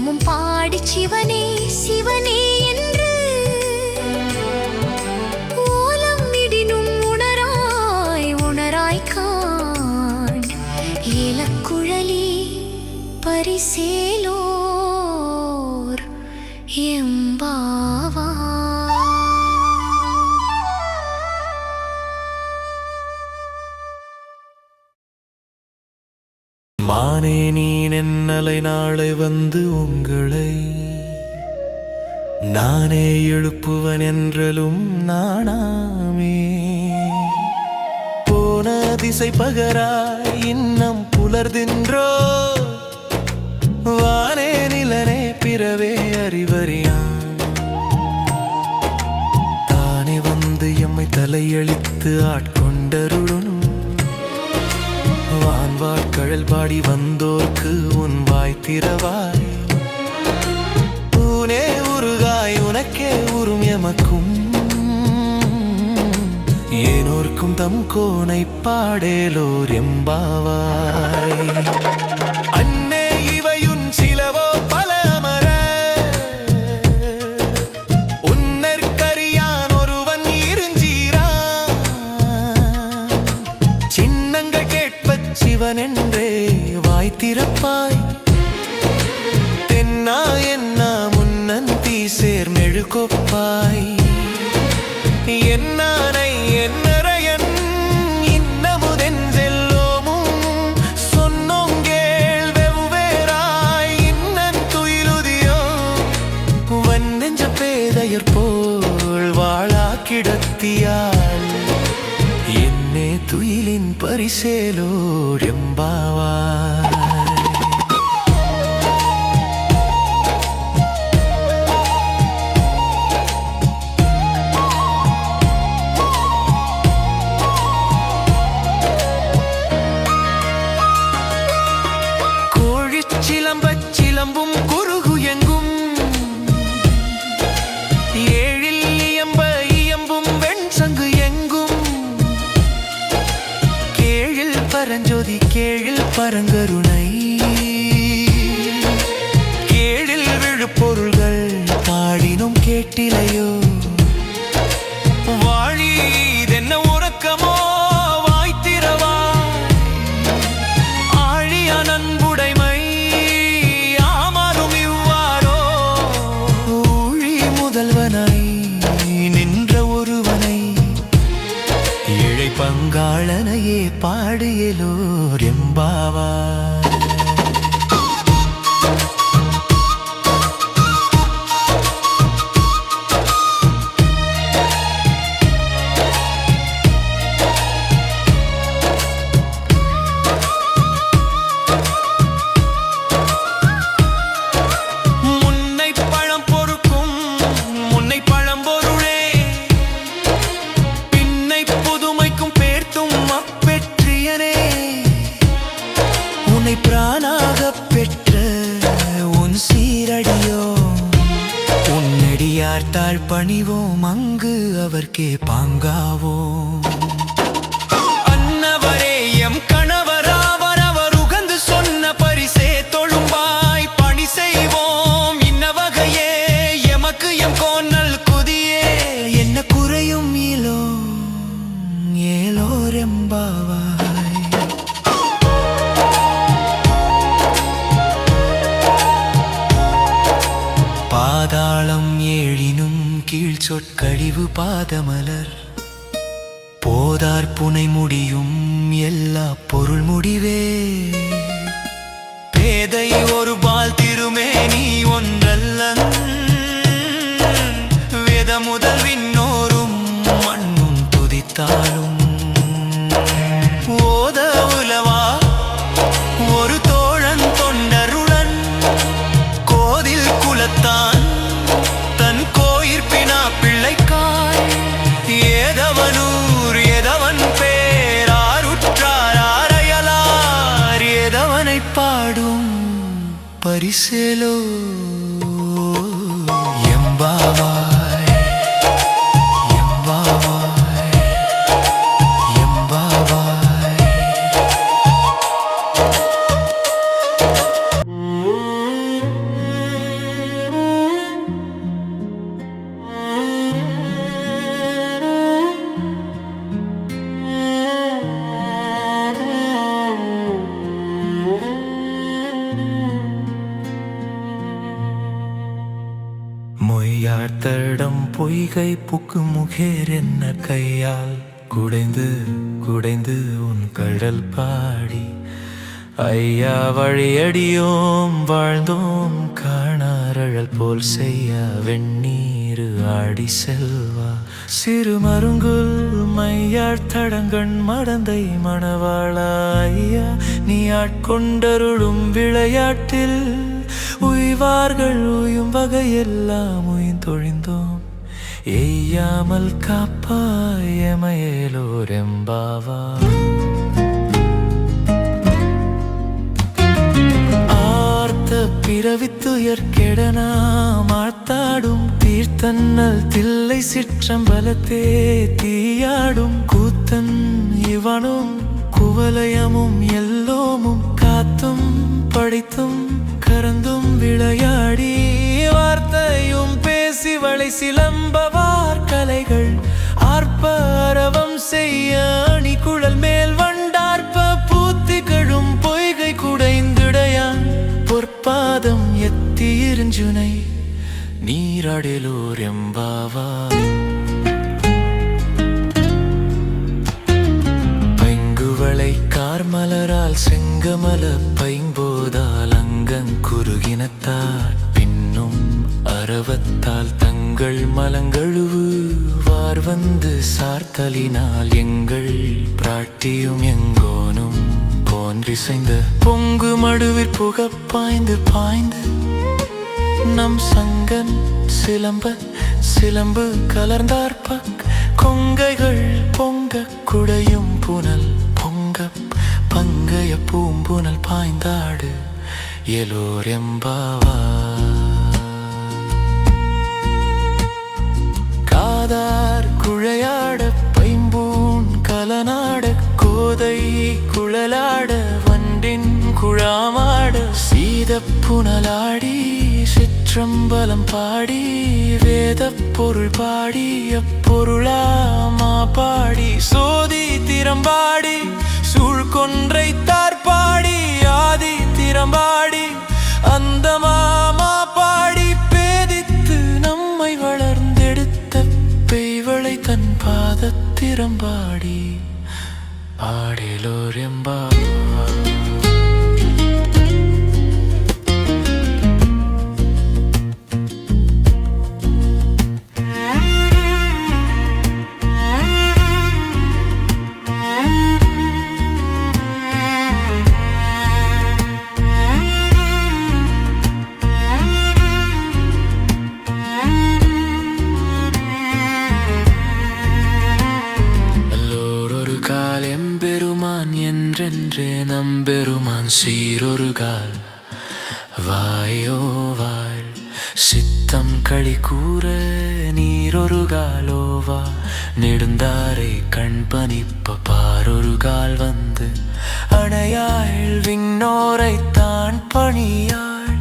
தினமும் பாடி சிவனே சிவனே என்று. ஓலம் இடினும் உணராய் உணராய் காண். ஏலக்குழலி பரிசேலோர் எம்பாவா. மானே நீ நென்னலை நாளை வந்து நானே எழுப்புவன் என்றலும் நானாமே. போன திசை பகராய் இன்னம் புலர்கின்றோ வானே நிலனே பிறவே அறிவறியான். தானே வந்து எம்மை தலையழித்து ஆட்கொண்டருடனும் வான்வாழ்கழல் பாடி வந்தோர்க்கு உன் வாய் திறவாய். எமக்கும் ஏனோர்க்கும் தம் கோனை பாடேலோர் எம்பாவாய். தீசேர் என்னானை என்னறையன் இன்னமுதென் செல்லோமும் சொன்னோங்கேள் வெவ்வேறாய் இன்னன் துயிலுதியோ. வன்னெஞ்ச பேதையர் போல் வாழா கிடத்தியாள் என்னே துயிலின் பரிசேலோர் எம்பாவாய். கேழில் பரங்கருணை. கேழில் விழுப்பொருள்கள் பாடினும் கேட்டிலையோ. ബാവാ பணிவோம் அங்கு அவர்க்கே பாங்காவோம். முடியும் எல்லா பொருள் పరిసెలో மொய்யார்த்தடம் பொய்கை புக்கு முகேர் என்ன கையால்? குடைந்து குடைந்து உன் கடல் பாடி. ஐயா வழியடியோம் வாழ்ந்தோம் காணாரழல் போல் செய்ய வெண்ணீரு ஆடி செல்வா. சிறு மருங்குல் மையார் தடங்கண் மடந்தை மணவாளா ஐயா. நீ ஆட்கொண்டருளும் விளையாட்டில் செய்வார்கள் உயும் வகையெல்லாம் உய்ந்தொழிந்தோம் எய்யாமல் காப்பாயமயலோர் எம்பாவா ஆர்த்த பி பிறவித்துயர் கெடனா மாத்தாடும் தீர்த்தன்னல் தில்லை சிற்றம்பலத்தே தீயாடும் கூத்தன் இவனும் குவலயமும் எல்லோமும் காத்தும் படித்தும் கறந்தும் விளையாடி வார்த்தையும் பேசி வளை சிலம்பவார் கலைகள். ஆர்ப்பரவம் செய்ய அணி குழல் மேல் வண்டார்ப்ப பூத்திகளும் பொய்கை குடைந்துடையான். பொற்பாதம் எத்தியிருஞ்சுனை நீராடலூர் எம்பாவா. பைங்குவளை கார்மலரால் செங்கமல பை அங்கங்குருகினத்தார் பின்னும் அரவத்தால் தங்கள் மலங்கழுவு வார் வந்து சார்த்தலினால் எங்கள் பிராட்டியும் எங்கோனும் போன்றிசைந்த பொங்கு மடுவிற் புகப் பாய்ந்து பாய்ந்து நம் சங்கன் சிலம்ப சிலம்பு கலர்ந்தார்ப்ப கொங்கைகள் பொங்க குடையும் புனல் பொங்க பங்கைய பூம்புனல் பாய்ந்தாடு. எலோர் எம்பாவா காதார் குழையாட பைம்பூன் கலநாட கோதை குழலாட வண்டின் குழாமாட சீத புனலாடி சிற்றம்பலம் பாடி வேத பொருள் பாடி அப்பொருளாமா பாடி சோதி திறம்பாடி சூழ்கொன்றை தார்பாடி யார் ஆதி திறம்பாடி அந்த மாமா பாடி பேதித்து நம்மை வளர்ந்தெடுத்த பெய்வளை தன் பாதத்திறம்பாடி ஆடிலோரெம்பா எல்லோரொரு வா. நெடுந்தாரை கண் பணிப்ப பாரொரு கால் வந்து. அணையாள் விண்ணோரை தான் பணியாள்.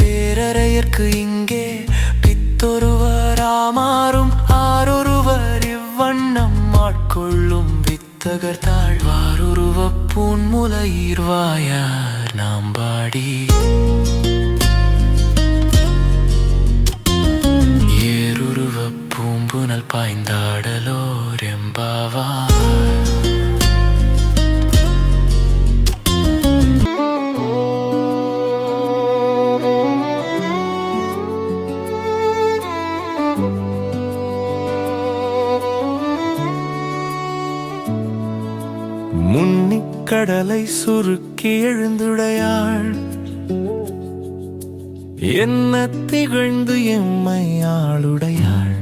பேரறையற்கு இங்கே பித்தொருவராமாறும் ஆரொருவர் இவ்வண்ணம் ஆட்கொள்ளும் வித்தகர் தாழ்வாருருவ பூன்முலையீர்வாயார் நாம் பாடி. பூம்புனல் பாய்ந்தாடலோர் முன்னிக்கடலை சுருக்கி எழுந்துடையாள். என்ன திகழ்ந்து எம்மை ஆளுடையாள்.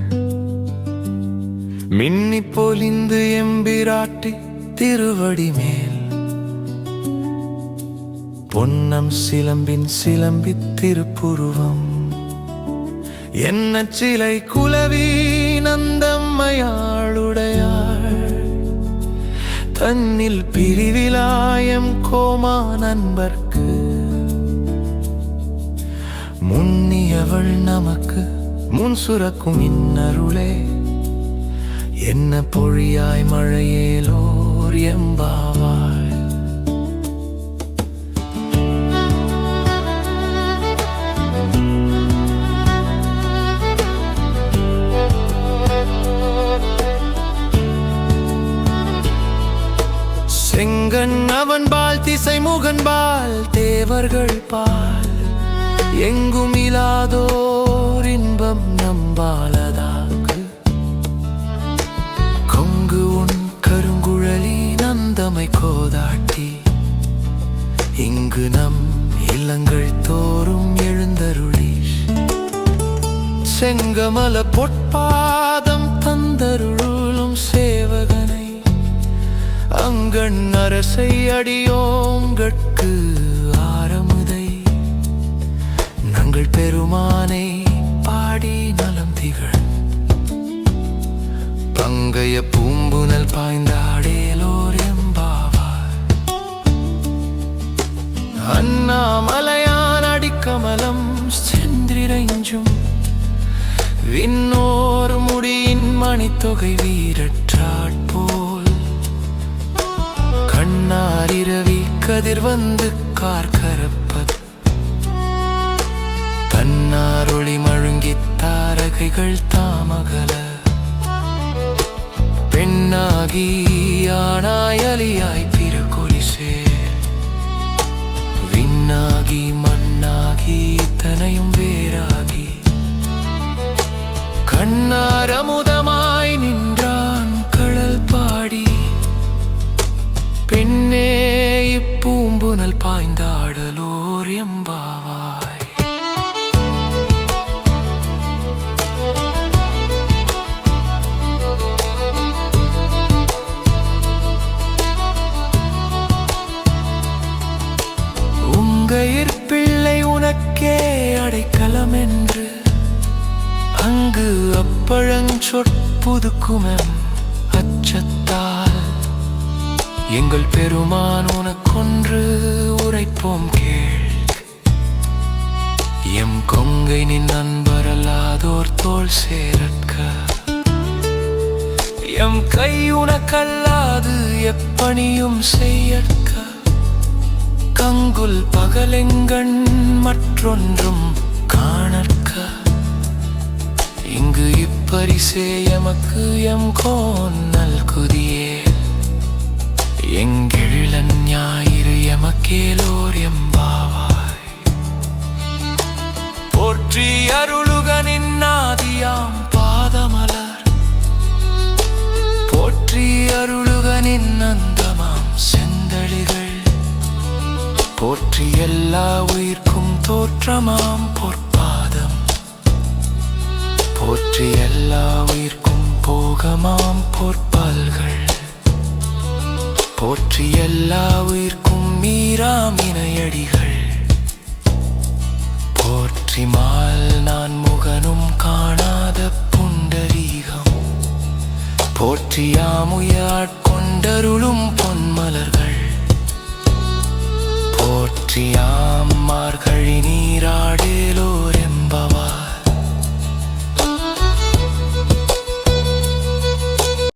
மின்னி பொலிந்து எம்பிராட்டி திருவடி மேல். பொன்னம் சிலம்பின் சிலம்பி திருப்புருவம். என்ன சிலை குலவி நந்தம்மையாளுடையாள். தன்னில் பிரிவிலாயம் கோமா நண்பர்க்கு. முன்னியவள் நமக்கு முன் சுரக்கும் இன்னருளே. என்ன பொழியாய் மழையேலோர் எம்பாவாய். செங்கன் அவன் பால் திசை முகன் பால் தேவர்கள் பால். எங்கும் இலாதோர் இன்பம் நம்பாலதா. கோதாட்டி. இங்கு நம் இல்லங்கள் தோறும் எழுந்தருளி செங்கமல பொற்பாதம் தந்தருளும் சேவகனை. அங்கண் அரசை அடியோங்கட்கு ஆரமுதை. நாங்கள் பெருமானை பாடி நலம் திகழ். பங்கைய பூம்புனல் பாய்ந்தாடே. அண்ணாமலையான் அடிக்கமலம் சென்றிரைஞ்சும் விண்ணோர் முடியின் மணித்தொகை வீரற்றாட்போல் கண்ணாரிரவி கதிர் வந்து கார்கரப்பத். தன்னாரொளி மழுங்கி தாரகைகள் தாமகல. பெண்ணாகி ஆனாய் விண்ணாகி மண்ணாகி இத்தனையும் வேறாகி. கண்ணாரமுதமாய் உங்கயிற் பிள்ளை உனக்கே அடைக்கலம் என்று அங்கு அப்பழஞ்சொற்புதுக்குமம் அச்சத்தால். எங்கள் பெருமான் உனக்கொன்று உரைப்போம் கேள். எம் கொங்கை நின் நண்பரல்லாதோர் தோல் சேரற்க. எம் கை உனக்கல்லாது எப்பணியும் செய்யற்க கங்குல் பகலெங்கண் மற்றொன்றும் காணற்க. இங்கு இப்பரிசே எமக்கு எம் கோன்னல் குதியே. எங்கிழன் ஞாயிறு எமக்கேலோர் எம்பாவாய் போற்றி அருளுகனின் நாதியாம் பாதமலர். போற்றி அருளுகனின் நந்த போற்றி எல்லா உயிர்க்கும் தோற்றமாம் பொற்பாதம். போற்றி எல்லா உயிர்க்கும் போகமாம் பொற்பல்கள். போற்றி எல்லா உயிர்க்கும் மீறாம் இணையடிகள். போற்றி மால் நான் முகனும் காணாத புண்டரீகம். போற்றியாமுயாட்கொண்டருளும் பொன்மலர்கள். மார்கழி நீராடேலோர்.